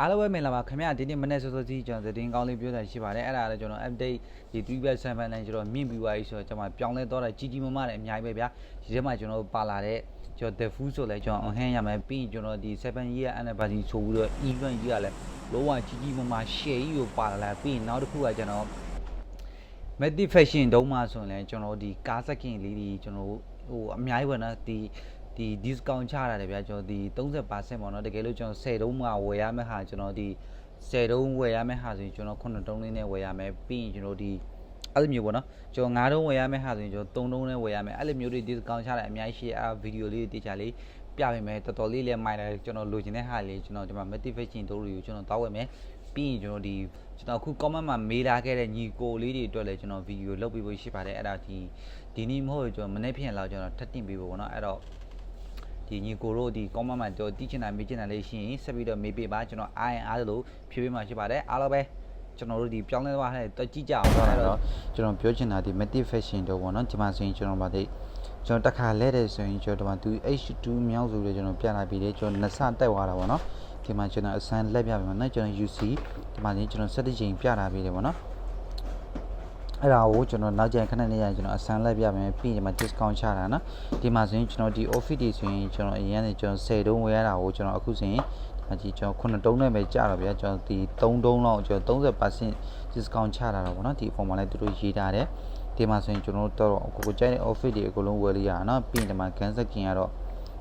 အားလုံးပဲမင်္ဂလာပါခင်ဗျာဒီနေ့မနေ့စောစောကြီးကျွန်တော်သတင်းကောင်းလေးပြောတာရှိပါတယ်အဲ့ဒါလည်းကျွန်တော် update ဒီ 3.7နဲ့ကျွန်တော်မြင့်ပြီးသွားပြီဆိုတော့ကျွန်တော်ပြောင်းလဲတော့တာကြီးကြီးမားမားလည်းအများကြီးပဲဗျာဒီထဲမှာကျွန်တော်ပါလာတဲ့ကျွန်တော် the food ဆိုလဲကျွန်တော် on hand ရမယ်ပြီးရင်ကျွန်တော်ဒီ7 year anniversary ဆိုပြီးတော့ event ကြီးကလည်းလုံးဝကြီးကြီးမားမား share ကြီးကိုပါလာလာပြီးရင်နောက်တစ်ခုကကျွန်တော် Meti Fashion တုံးမှဆိုရင်လည်းကျွန်တော်ဒီကားစကင်လေးတွေကျွန်တော်ဟိုအများကြီးပဲနော်ဒီ ဒီ discount ချရတယ်ဗျာကျွန်တော်ဒီ30%ပေါ့နော်တကယ်လို့ကျွန်တော်10တုံးမှဝယ်ရမယ့်ဟာကျွန်တော်ဒီ10တုံးဝယ်ရမယ့်ဟာဆိုရင်ကျွန်တော်9တုံးလေးနဲ့ဝယ်ရမယ်ပြီးရင်ကျွန်တော်ဒီအဲ့လိုမျိုးပေါ့နော်ကျွန်တော်9တုံးဝယ်ရမယ့်ဟာဆိုရင်ကျွန်တော်3တုံးနဲ့ဝယ်ရမယ်အဲ့လိုမျိုးတွေ discount ချတယ်အများကြီးရှိအဲ့ဗီဒီယိုလေးတေချာလေးပြပေးမယ်တော်တော်လေးလည်းမိုက်တယ်ကျွန်တော်လိုချင်တဲ့ဟာလေးကျွန်တော်ဒီမှာ Meti Fashion တုံးတွေကိုကျွန်တော်တောက်ဝယ်မယ်ပြီးရင်ကျွန်တော်ဒီကျွန်တော်အခု comment မှာမေးလာခဲ့တဲ့ညီကိုလေးတွေအတွက်လည်းကျွန်တော်ဗီဒီယိုလုပ်ပေးဖို့ရှိပါတယ်အဲ့ဒါဒီဒီနေ့မဟုတ်ကျွန်တော်မနေ့ဖြန်လောက်ကျွန်တော်ထပ်တင်ပေးဖို့ပေါ့နော်အဲ့တော့ ဒီညီကိုတို့ဒီ comment မှာတော့တီးချင်တာမေးချင်တာလေးရှိရင်ဆက်ပြီးတော့မေးပေးပါကျွန်တော်အားရင်အားလို့ဖြည့်ပေးမှာရှိပါတယ်အားလုံးပဲကျွန်တော်တို့ဒီပြောင်းလဲသွားတဲ့တက်ကြည့်ကြအောင်အဲ့တော့ကျွန်တော်ပြောချင်တာဒီ Meti Fashion တော့ပေါ့နော်ဒီမှာဆိုရင်ကျွန်တော်ဗာဒီကျွန်တော်တစ်ခါလဲတယ်ဆိုရင်ကျွန်တော်ဒီမှာသူ H2 မြောက်ဆိုလို့ကျွန်တော်ပြန်လာပြီးတယ်ကျွန်တော်နှစ်ဆတက်သွားတာပေါ့နော်ဒီမှာကျွန်တော်အစမ်းလက်ပြပြီမှာနော်ကျွန်တော် UC ဒီမှာကျွန်တော်7ချိန်ပြတာပြီးတယ်ပေါ့နော် အဲ့ဒါကိုကျွန်တော်နောက်ကျရင်ခဏနေရကျွန်တော်အစမ်းလိုက်ပြမယ်ပြီးဒီမှာ discount ချတာနော်ဒီမှာဆိုရင်ကျွန်တော်ဒီ office တွေဆိုရင်ကျွန်တော်အရင်ကနေကျွန်တော်10တုံးဝယ်ရတာကိုကျွန်တော်အခုဆိုရင်အကြီးကျွန်တော်9တုံးနဲ့ပဲကြာတော့ဗျာကျွန်တော်ဒီ3တုံးလောက်ကျွန်တော်30% discount ချတာတော့ဗောနော်ဒီအပေါ်မှာလည်းသူတို့ရေးထားတယ်ဒီမှာဆိုရင်ကျွန်တော်တို့တော့ကိုကိုကြိုက်တဲ့ office တွေအကုန်လုံးဝယ်လို့ရတာနော်ပြီးရင်ဒီမှာ gun skin ကတော့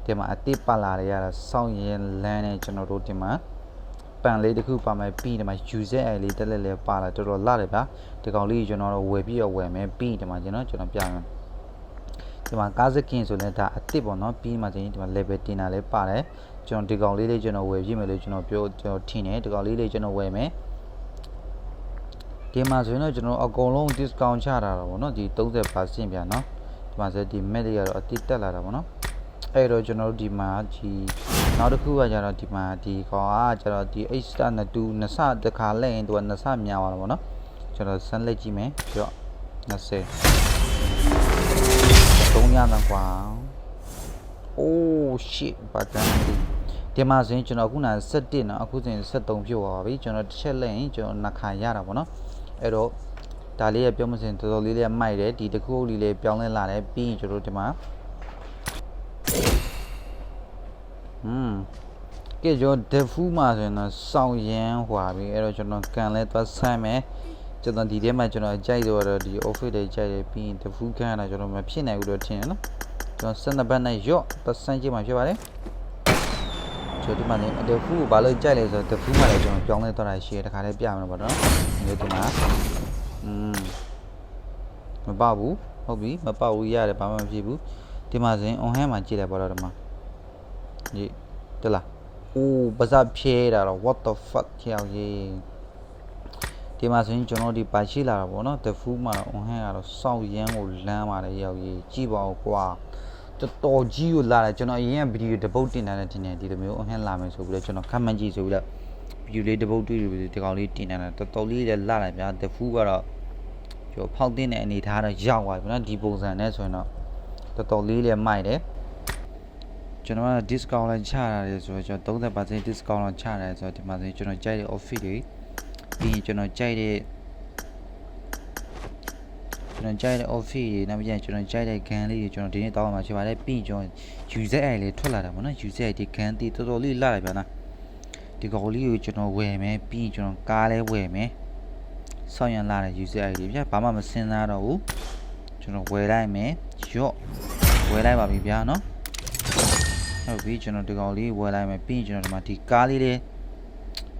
ဒီမှာအတိတ်ပါလာရတာစောင့်ရင်လမ်းနဲ့ကျွန်တော်တို့ဒီမှာပ န်လေးတစ်ခုပါမယ်ပြီးဒီမှာ user ID လေးတက်လက်လေးပါလာတော်တော်လာတယ်ဗျာဒီကောင်လေးကျွန်တော်တို့ဝယ်ပြီးတော့ဝယ်မယ်ပြီးဒီမှာကျွန်တော်ကျွန်တော်ပြမယ်ဒီမှာကားစကင်ဆိုလည်းဒါအစ်စ်ပေါ့နော်ပြီးမှချင်းဒီမှာ level တင်တာလည်းပါတယ်ကျွန်တော်ဒီကောင်လေးလေးကျွန်တော်ဝယ်ပြမယ်လို့ကျွန်တော်ပြောကျွန်တော်ထင်တယ်ဒီကောင်လေးလေးကျွန်တော်ဝယ်မယ်ဒီမှာဆိုရင်တော့ကျွန်တော်အကုန်လုံး discount ချတာတော့ဗောနော်ဒီ30%ပြန်နော်ဒီမှာဆိုဒီ map တွေကတော့အစ်စ်တက်လာတာဗောနော် အဲ့တော့ကျွန်တော်တို့ဒီမှာဒီနောက်တစ်ခုကကျတော့ဒီမှာဒီကောင်ကကျတော့ဒီ H star နဲ့2နှစ်ဆတစ်ခါလဲရင်သူကနှစ်ဆများသွားတာဗောနော်ကျွန်တော်စမ်းလိုက်ကြည့်မယ်ပြီးတော့20 3ညတော့ကွာ oh shit ဘာတန်းဒီဒီမှာဆိုရင်ကျွန်တော်ခုန17နော်အခုဆိုရင်73ဖြစ်သွားပါပြီကျွန်တော်တစ်ချက်လဲရင်ကျွန်တော်နှစ်ခါရတာဗောနော်အဲ့တော့ဒါလေးရပြောမစင်တော်တော်လေးလေးမိုက်တယ်ဒီတစ်ခုလေးလေးပြောင်းလဲလာတယ်ပြီးရင်ကျွန်တော်ဒီမှာ ဟွန်းကဲကျွန်တော်ဒဖူးမှာဆိုရင်တော့စောင်းရမ်းဟွာပြီအဲ့တော့ကျွန်တော်ကန်လဲသွားဆမ်းမယ်ကျွန်တော်ဒီထဲမှာကျွန်တော်ကြိုက်တော့တော့ဒီ office တွေကြိုက်တယ်ပြီးရင်ဒဖူးကန်ရတာကျွန်တော်မဖြစ်နိုင်ဘူးလို့ထင်ရနော်ကျွန်တော်စနဘတ်နဲ့ရော့ပတ်စမ်းကြည့်မှဖြစ်ပါတယ်ကျွန်တော်ဒီမှာနေဒဖူးကိုဘာလို့ကြိုက်လဲဆိုတော့ဒဖူးမှာလည်းကျွန်တော်ပြောင်းလဲသွားတာရှိရတခါတည်းပြမှာပေါ့နော်ဒီဒီမှာอืมမပေါ့ဘူးဟုတ်ပြီမပေါ့ဘူးရတယ်ဘာမှမဖြစ်ဘူး ဒီမှာဆိုရင် on hand မှာကြည့်လိုက်ပါတော့ဒီမှာဒီတလားအိုးပါဇက်ဖြဲတာတော့ what the fuck ကြောက်ရေးဒီမှာဆိုရင်ကျွန်တော်ဒီပါရှိလာတာပေါ့နော် the food မှာ on hand ကတော့စောက်ရမ်းကိုလမ်းပါတယ်ရောက်ရေးကြည့်ပါဦးကွာတော်တော်ကြီးကိုလာတယ်ကျွန်တော်အရင်ကဗီဒီယိုတစ်ပုတ်တင်တာနဲ့တင်တယ်ဒီလိုမျိုး on hand လာမယ်ဆိုပြီးတော့ကျွန်တော်ခက်မှန်းကြည့်ဆိုပြီးတော့ဗီဒီယိုလေးတစ်ပုတ်တွေ့ပြီးဒီကောင်လေးတင်တာတော်တော်လေးလည်းလာတယ်ဗျာ the food ကတော့ကျွန်တော်ဖောက်တင်တဲ့အနေထားတော့ရောက်သွားပြီနော်ဒီပုံစံနဲ့ဆိုရင်တော့ တော်တော်လေးလည်းမိုက်တယ်ကျွန်တော်က discount လည်းချရတယ်ဆိုတော့ကျွန်တော်30% discount လောက်ချရတယ်ဆိုတော့ဒီမှာဆိုရင်ကျွန်တော်ကြိုက်တဲ့ office တွေပြီးရင်ကျွန်တော်ကြိုက်တဲ့ကျွန်တော်ကြိုက်တဲ့ office တွေနောက်ပြီးရင်ကျွန်တော်ကြိုက်တဲ့ gun လေးတွေကျွန်တော်ဒီနေ့တောင်းမှာရှိပါတယ်ပြီးရင်ကျွန်တော် user ID လေးထွက်လာတာပေါ့နော် user ID gun တီတော်တော်လေးလာတယ်ဗျာနာဒီကောင်လေးကိုကျွန်တော်ဝယ်မယ်ပြီးရင်ကျွန်တော်ကားလေးဝယ်မယ်ဆောင်းရန်လာတဲ့ user ID ဗျာဘာမှမစင်စားတော့ဘူး ကျွန်တော်ဝယ်လိုက်မယ်ရော့ဝယ်လိုက်ပါပြီဗျာနော်ဟုတ်ပြီကျွန်တော်ဒီကောင်လေးဝယ်လိုက်မယ်ပြီးရင်ကျွန်တော်ဒီမှာဒီကားလေးလေး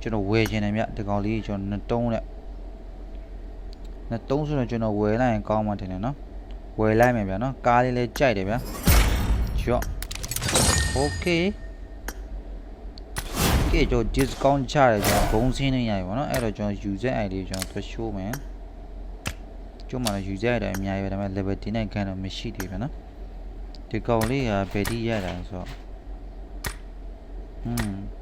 ကျွန်တော်ဝယ်ခြင်းတယ်ဗျဒီကောင်လေးကျွန်တော်နှစ်တုံးနဲ့နှစ်တုံးဆိုတော့ကျွန်တော်ဝယ်လိုက်ရင်ကောင်းမှတင်တယ်နော်ဝယ်လိုက်မယ်ဗျာနော်ကားလေးလေးကြိုက်တယ်ဗျာရော့ okay ကဲကျွန်တော် discount ချတယ်ကျွန်တော်ဘုံစင်းနေရပြီပေါ့နော်အဲ့တော့ကျွန်တော် user ID ကိုကျွန်တော်သွား show မယ် ကျွန်တော်မှလည်း user ID အများကြီးပဲဒါပေမဲ့ level 10နဲ့ခံတော့မရှိသေးဘူးနော်ဒီကောင်လေးကဘယ်တိရတာဆိုတော့ဟွန်း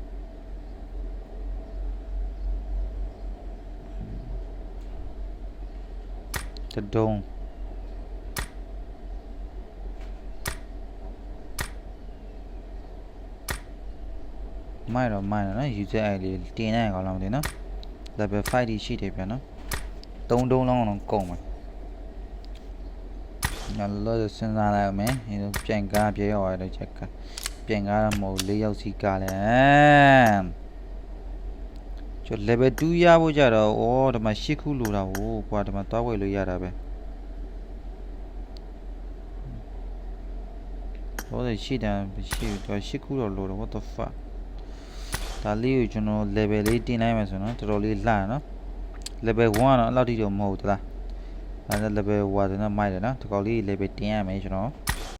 တဒုံမိုက်တော့မိုက်တယ်နော် user ID လေးတင်နိုင်ကောင်းလားမသိနော် level 5ဒီရှိတယ်ဗျာနော်သုံးတုံးလုံးအောင်ကုန်ပါ ညလောစဉ်းစားလိုက်အောင်မယ်ဒီလိုပြန်ကားပြေရောက်ရတဲ့ချက်ကပြန်ကားတော့မဟုတ်၄ယောက်စီကားလဲကျော် level 2ရဖို့ကြတော့ဩဒီမှာ၈ခုလိုတာဟိုကွာဒီမှာသွားဝယ်လို့ရတာပဲဟောတယ်ရှိတယ်ရှိတော့၈ခုတော့လိုတယ် what the fuck ဒါလေးကိုကျွန်တော် level လေးတင်လိုက်မယ်ဆိုတော့တော်တော်လေးလှနော် level 1ကတော့အဲ့လောက်ထိတော့မဟုတ်သလား ဒါနဲ့ level 1တော့မိုက်တယ်နော်ဒီကောင်လေး level တင်ရမယ်ကျွန်တော်